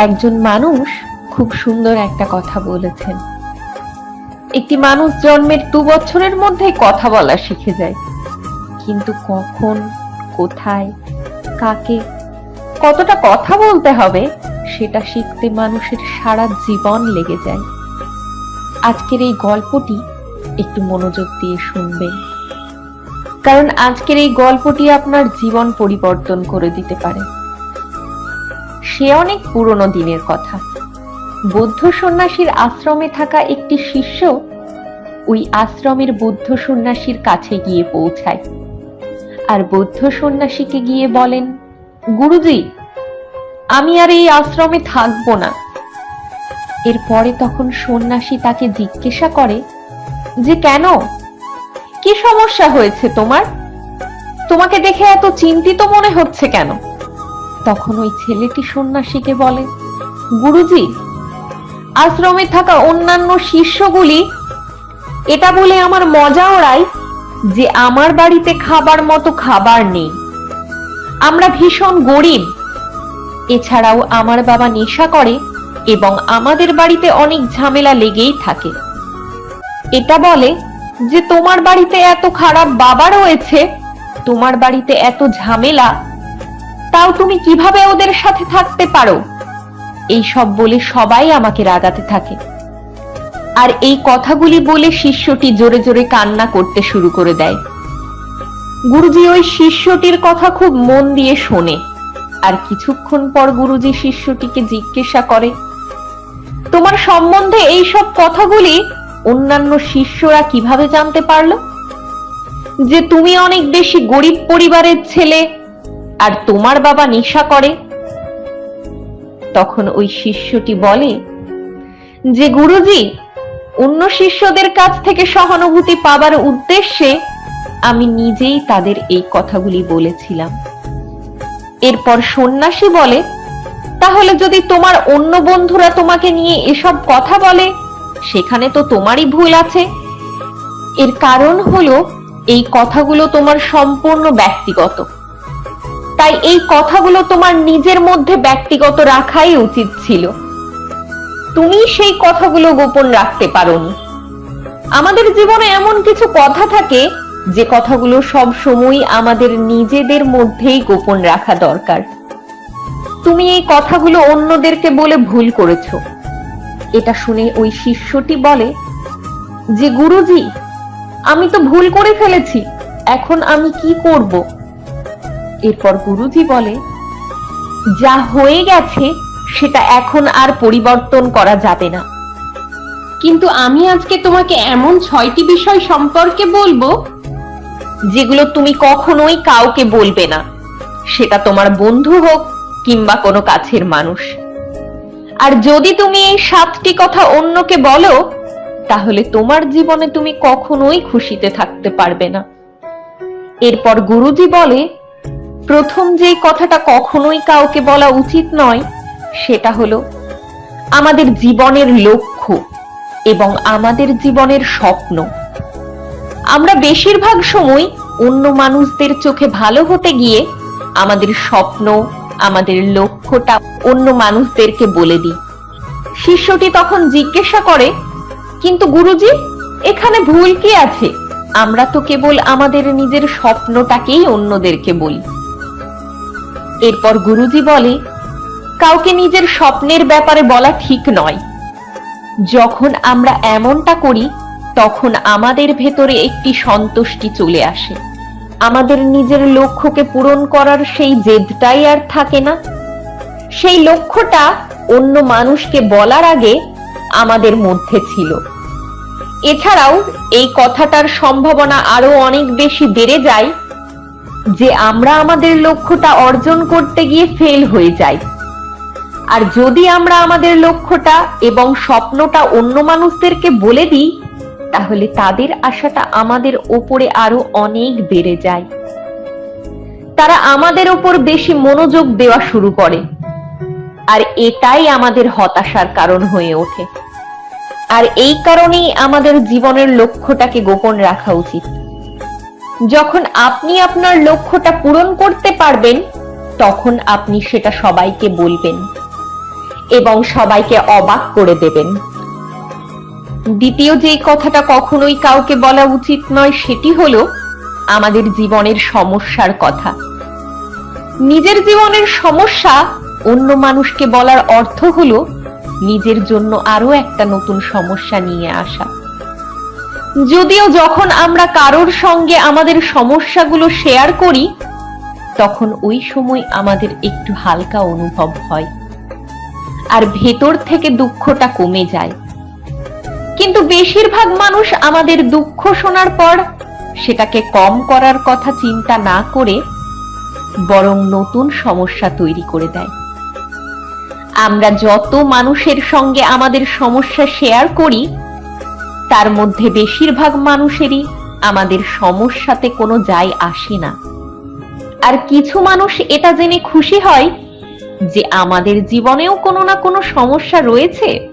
একজন মানুষ খুব সুন্দর একটা কথা বলেছেন। একটি মানুষ জন্মের দু বছরের মধ্যেই কথা বলা শিখে যায়। কিন্তু কখন, কোথায়, কাকে, কতটা কথা বলতে হবে, সেটা শিখতে মানুষের সারা জীবন লেগে যায়। আজকের এই গল্পটি একটু মনোযোগ দিয়ে শুনবেন। কারণ আজকের এই গল্পটি আপনার জীবন পরিবর্তন করে দিতে পারে। সে অনেক পুরনো দিনের কথা। বৌদ্ধ সন্ন্যাসীর আশ্রমে থাকা একটি শিষ্য ওই আশ্রমের বৌদ্ধ সন্ন্যাসীর কাছে গিয়ে পৌঁছায়। আর বৌদ্ধ সন্ন্যাসীকে গিয়ে বলেন, গুরুজি, আমি আর এই আশ্রমে থাকব না। এরপরে তখন সন্ন্যাসী তাকে জিজ্ঞাসা করে, যে কেন? কি সমস্যা হয়েছে তোমার? তোমাকে দেখে এত চিন্তিত মনে হচ্ছে কেন? তখন ওই ছেলেটি সন্ন্যাসীকে বলে, গুরুজি, আশ্রমে থাকা অন্যান্য শিষ্যগুলি, এটা বলে আমার মজা ওড়ায় যে আমার বাড়িতে খাবার মতো খাবার নেই। আমরা ভীষণ গরিব। এছাড়াও আমার বাবা নেশা করে এবং আমাদের বাড়িতে অনেক ঝামেলা লেগেই থাকে। এটা বলে যে তোমার বাড়িতে এত খারাপ বাবা রয়েছে, তোমার বাড়িতে এত ঝামেলা তাও তুমি কীভাবে ওদের সাথে থাকতে পারো? এই সব বলে সবাই আমাকে রাগাতে থাকে। আর এই কথাগুলি বলে শিষ্যটি জোরে জোরে কান্না করতে শুরু করে দেয়। গুরুজি ওই শিষ্যটির কথা খুব মন দিয়ে শোনে। আর কিছুক্ষণ পর গুরুজি শিষ্যটিকে জিজ্ঞাসা করে, তোমার সম্বন্ধে এই সব কথাগুলি অন্যান্য শিষ্যরা কীভাবে জানতে পারল? যে তুমি অনেক বেশি গরিব পরিবারের ছেলে আর তোমার বাবা নেশা করে? তখন ওই শিষ্যটি বলে, যে গুরুজি, অন্য শিষ্যদের কাছ থেকে সহানুভূতি পাবার উদ্দেশ্যে আমি নিজেই তাদের এই কথাগুলি বলেছিলাম। এরপর সন্ন্যাসী বলে, তাহলে যদি তোমার অন্য বন্ধুরা তোমাকে নিয়ে এসব কথা বলে, সেখানে তো তোমারই ভুল আছে। এর কারণ হলো, এই কথাগুলো তোমার সম্পূর্ণ ব্যক্তিগত। তাই এই কথাগুলো তোমার নিজের মধ্যে ব্যক্তিগত রাখাই উচিত ছিল। তুমি সেই কথাগুলো গোপন রাখতে পারোনি। আমাদের জীবনে এমন কিছু কথা থাকে, যে কথাগুলো সব সময় আমাদের নিজেদের মধ্যেই গোপন রাখা দরকার। তুমি এই কথাগুলো অন্যদেরকে বলে ভুল করেছ। এটা শুনে ওই শিষ্যটি বলে, যে গুরুজি, আমি তো ভুল করে ফেলেছি, এখন আমি কি করব? এরপর গুরুজি বলে, যা হয়ে গেছে, সেটা এখন আর পরিবর্তন করা যাবে না। কিন্তু আমি আজকে তোমাকে এমন ছয়টি বিষয় সম্পর্কে বলব, যেগুলো তুমি কখনোই কাউকে বলবে না। সেটা তোমার বন্ধু হোক কিংবা কোনো কাছের মানুষ। আর যদি তুমি এই সাতটি কথা অন্যকে বলো, তাহলে তোমার জীবনে তুমি কখনোই খুশিতে থাকতে পারবে না। এরপর গুরুজি বলে প্রথম যেই কথাটা কখনোই কাউকে বলা উচিত নয়, সেটা হলো, আমাদের জীবনের লক্ষ্য এবং আমাদের জীবনের স্বপ্ন। আমরা বেশিরভাগ সময় অন্য মানুষদের চোখে ভালো হতে গিয়ে আমাদের স্বপ্ন, আমাদের লক্ষ্যটা অন্য মানুষদেরকে বলে দিই। শিষ্যটি তখন জিজ্ঞাসা করে, কিন্তু গুরুজি, এখানে ভুল কি আছে? আমরা তো কেবল আমাদের নিজের স্বপ্নটাকেই অন্যদেরকে বলি। এরপর গুরুজি বলে, কাউকে নিজের স্বপ্নের ব্যাপারে বলা ঠিক নয়। যখন আমরা এমনটা করি, তখন আমাদের ভেতরে একটি সন্তুষ্টি চলে আসে। আমাদের নিজের লক্ষ্যকে পূরণ করার সেই জেদটাই আর থাকে না। সেই লক্ষ্যটা অন্য মানুষকে বলার আগে আমাদের মধ্যে ছিল। এছাড়াও এই কথাটার সম্ভাবনা আরও অনেক বেশি বেড়ে যায় যে আমরা আমাদের লক্ষ্যটা অর্জন করতে গিয়ে ফেল হয়ে যাই। আর যদি আমরা আমাদের লক্ষ্যটা এবং স্বপ্নটা অন্য মানুষদেরকে বলে দিই, তাহলে তাদের আশাটা আমাদের ওপরে আরও অনেক বেড়ে যায়। তারা আমাদের ওপর বেশি মনোযোগ দেওয়া শুরু করে। আর এটাই আমাদের হতাশার কারণ হয়ে ওঠে। আর এই কারণেই আমাদের জীবনের লক্ষ্যটাকে গোপন রাখা উচিত। যখন আপনি আপনার লক্ষ্যটা পূরণ করতে পারবেন, তখন আপনি সেটা সবাইকে বলবেন এবং সবাইকে অবাক করে দেবেন। দ্বিতীয় যে কথাটা কখনোই কাউকে বলা উচিত নয়, সেটি হলো আমাদের জীবনের সমস্যার কথা। নিজের জীবনের সমস্যা অন্য মানুষকে বলার অর্থ হলো নিজের জন্য আরও একটা নতুন সমস্যা নিয়ে আসা। যদিও যখন আমরা কারোর সঙ্গে আমাদের সমস্যাগুলো শেয়ার করি, তখন ওই সময় আমাদের একটু হালকা অনুভব হয়। আর ভেতর থেকে দুঃখটা কমে যায়। কিন্তু বেশিরভাগ মানুষ আমাদের দুঃখ শোনার পর সেটাকে কম করার কথা চিন্তা না করে বরং নতুন সমস্যা তৈরি করে দেয়। আমরা যত মানুষের সঙ্গে আমাদের সমস্যা শেয়ার করি তার মধ্যে বেশিরভাগ মানুষেরই আমাদের সমস্যাতে কোনো যায় আসে না। আর কিছু মানুষ এটা জেনে খুশি হয় যে আমাদের জীবনেও কোনো না কোনো সমস্যা রয়েছে।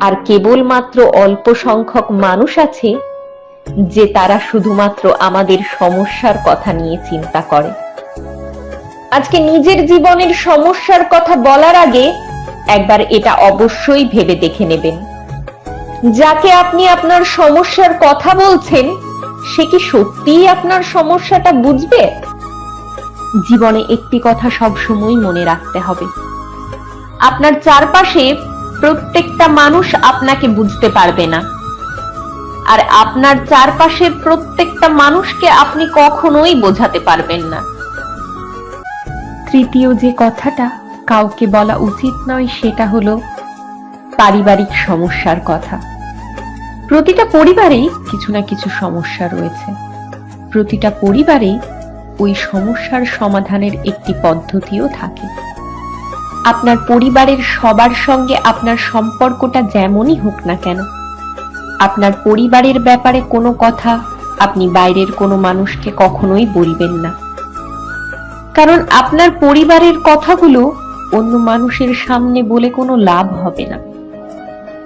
আর কেবলমাত্র অল্প সংখ্যক মানুষ আছে যে তারা শুধুমাত্র আমাদের সমস্যার কথা নিয়ে চিন্তা করে। আজকে নিজের জীবনের সমস্যার কথা বলার আগে একবার এটা অবশ্যই ভেবে দেখে নেবেন। যাকে আপনি আপনার সমস্যার কথা বলছেন, সে কি সত্যিই আপনার সমস্যাটা বুঝবে? জীবনে একটি কথা সবসময় মনে রাখতে হবে। আপনার চারপাশে প্রত্যেকটা মানুষ আপনাকে বুঝতে পারবে না। আর আপনার চারপাশের প্রত্যেকটা মানুষকে আপনি কখনোই বোঝাতে পারবেন না। তৃতীয় যে কথাটা কাউকে বলা উচিত নয়, সেটা হলো পারিবারিক সমস্যার কথা। প্রতিটা পরিবারেই কিছু না কিছু সমস্যা রয়েছে। প্রতিটা পরিবারেই ওই সমস্যার সমাধানের একটি পদ্ধতিও থাকে। আপনার পরিবারের সবার সঙ্গে আপনার সম্পর্কটা যেমনই হোক না কেন, আপনার পরিবারের ব্যাপারে কোনো কথা আপনি বাইরের কোনো মানুষকে কখনোই বলবেন না। কারণ আপনার পরিবারের কথাগুলো অন্য মানুষের সামনে বলে কোনো লাভ হবে না।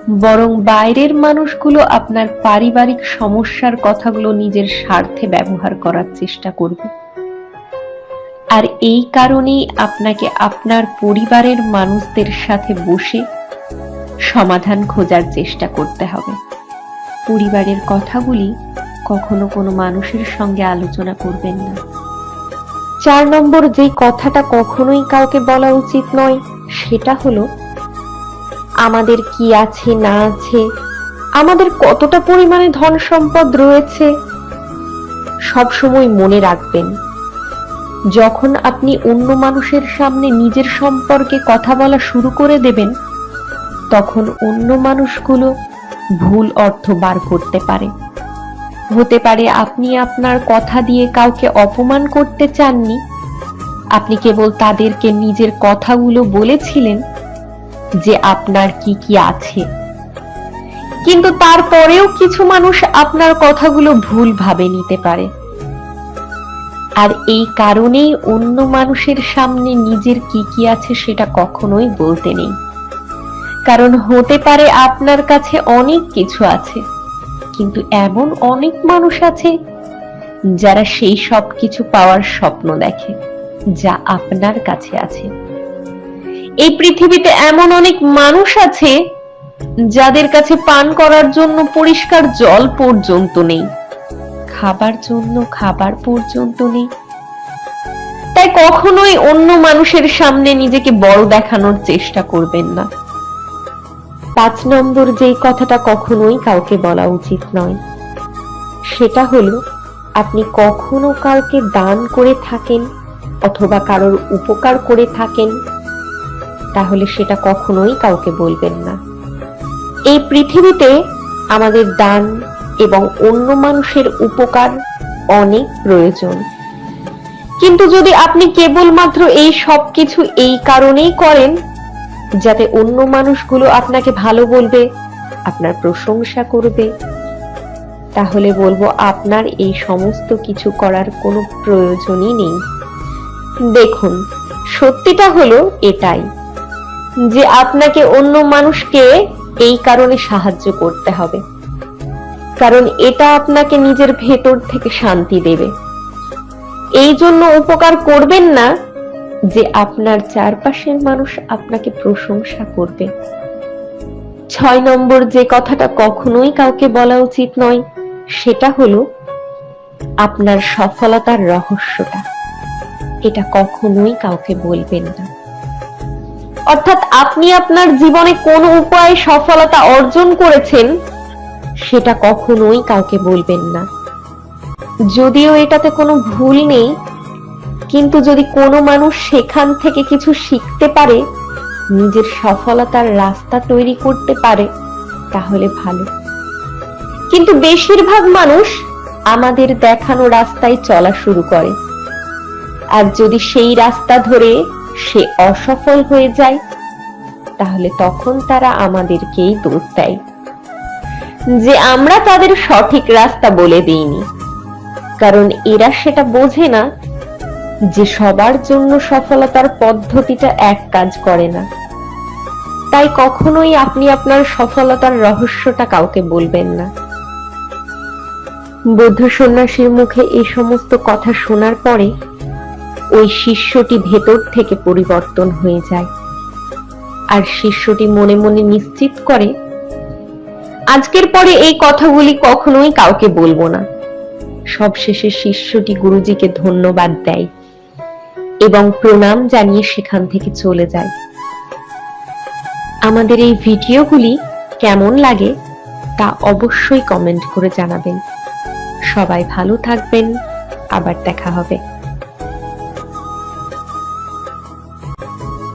বরং বাইরের মানুষগুলো আপনার পারিবারিক সমস্যার কথাগুলো নিজের স্বার্থে ব্যবহার করার চেষ্টা করবে। আর এই কারণেই আপনাকে আপনার পরিবারের মানুষদের সাথে বসে সমাধান খোঁজার চেষ্টা করতে হবে। পরিবারের কথাগুলি কখনো কোনো মানুষের সঙ্গে আলোচনা করবেন না। চার নম্বর যে কথাটা কখনোই কাউকে বলা উচিত নয়, সেটা হলো আমাদের কি আছে, না আছে? আমাদের কতটা পরিমাণে ধন সম্পদ রয়েছে? সব সময় মনে রাখবেন, যখন আপনি অন্য মানুষের সামনে নিজের সম্পর্কে কথা বলা শুরু করে দেবেন, তখন অন্য মানুষগুলো ভুল অর্থ বার করতে পারে। হতে পারে আপনি আপনার কথা দিয়ে কাউকে অপমান করতে চাননি, আপনি কেবল তাদেরকে নিজের কথাগুলো বলেছিলেন যে আপনার কি কি আছে। কিন্তু তারপরেও কিছু মানুষ আপনার কথাগুলো ভুল ভাবে নিতে পারে। আর এই কারণেই অন্য মানুষের সামনে নিজের কি কি আছে সেটা কখনোই বলতে নেই। কারণ হতে পারে আপনার কাছে অনেক কিছু আছে, কিন্তু এমন অনেক মানুষ আছে যারা সেই সব কিছু পাওয়ার স্বপ্ন দেখে, যা আপনার কাছে আছে। এই পৃথিবীতে এমন অনেক মানুষ আছে যাদের কাছে পান করার জন্য পরিষ্কার জল পর্যন্ত নেই, খাবার জন্য খাবার পর্যন্ত নেই। তাই কখনোই অন্য মানুষের সামনে নিজেকে বড় দেখানোর চেষ্টা করবেন না। পাঁচ নম্বর যেই কথাটা কখনোই কাউকে বলা উচিত নয়, সেটা হলো, আপনি কখনো কাউকে দান করে থাকেন অথবা কারোর উপকার করে থাকেন তাহলে সেটা কখনোই কাউকে বলবেন না। এই পৃথিবীতে আমাদের দান এবং অন্য মানুষের উপকার অনেক প্রয়োজন। কিন্তু যদি আপনি কেবলমাত্র এই সব কিছু এই কারণেই করেন, যাতে অন্য মানুষগুলো আপনাকে ভালো বলবে, আপনার প্রশংসা করবে, তাহলে বলব আপনার এই সমস্ত কিছু করার কোনো প্রয়োজনই নেই। দেখুন, সত্যিটা হলো এটাই। যে আপনাকে অন্য মানুষকে এই কারণে সাহায্য করতে হবে। কারণ এটা আপনাকে নিজের ভেতর থেকে শান্তি দেবে। এই জন্য উপকার করবেন না যে আপনার চারপাশের মানুষ আপনাকে প্রশংসা করবে। ছয় নম্বর যে কথাটা কখনোই কাউকে বলা উচিত নয়, সেটা হলো আপনার সফলতার রহস্যটা। এটা কখনোই কাউকে বলবেন না। অর্থাৎ আপনি আপনার জীবনে কোন উপায়ে সফলতা অর্জন করেছেন, সেটা কখনোই কাউকে বলবেন না। যদিও এটাতে কোনো ভুল নেই, কিন্তু যদি কোনো মানুষ সেখান থেকে কিছু শিখতে পারে, নিজের সফলতার রাস্তা তৈরি করতে পারে, তাহলে ভালো। কিন্তু বেশিরভাগ মানুষ আমাদের দেখানো রাস্তায় চলা শুরু করে। আর যদি সেই রাস্তা ধরে সে অসফল হয়ে যায়, তাহলে তখন তারা আমাদেরকেই দোষ দেয়। যে আমরা তাদের সঠিক রাস্তা বলে দিইনি, কারণ এরা সেটা বোঝে না যে সবার জন্য সফলতার পদ্ধতিটা এক কাজ করে না। তাই কখনোই আপনি আপনার সফলতার রহস্যটা কাউকে বলবেন না। বৌদ্ধ সন্ন্যাসীর মুখে এই সমস্ত কথা শোনার পরে ওই শিষ্যটি ভেতর থেকে পরিবর্তন হয়ে যায়। আর শিষ্যটি মনে মনে নিশ্চিত করে, আজকের পরে এই কথাগুলি কখনোই কাউকে বলব না। সবশেষে শিষ্যটি গুরুজিকে ধন্যবাদ দেয় এবং প্রণাম জানিয়ে সেখান থেকে চলে যায়। আমাদের এই ভিডিওগুলি কেমন লাগে তা অবশ্যই কমেন্ট করে জানাবেন। সবাই ভালো থাকবেন, আবার দেখা হবে।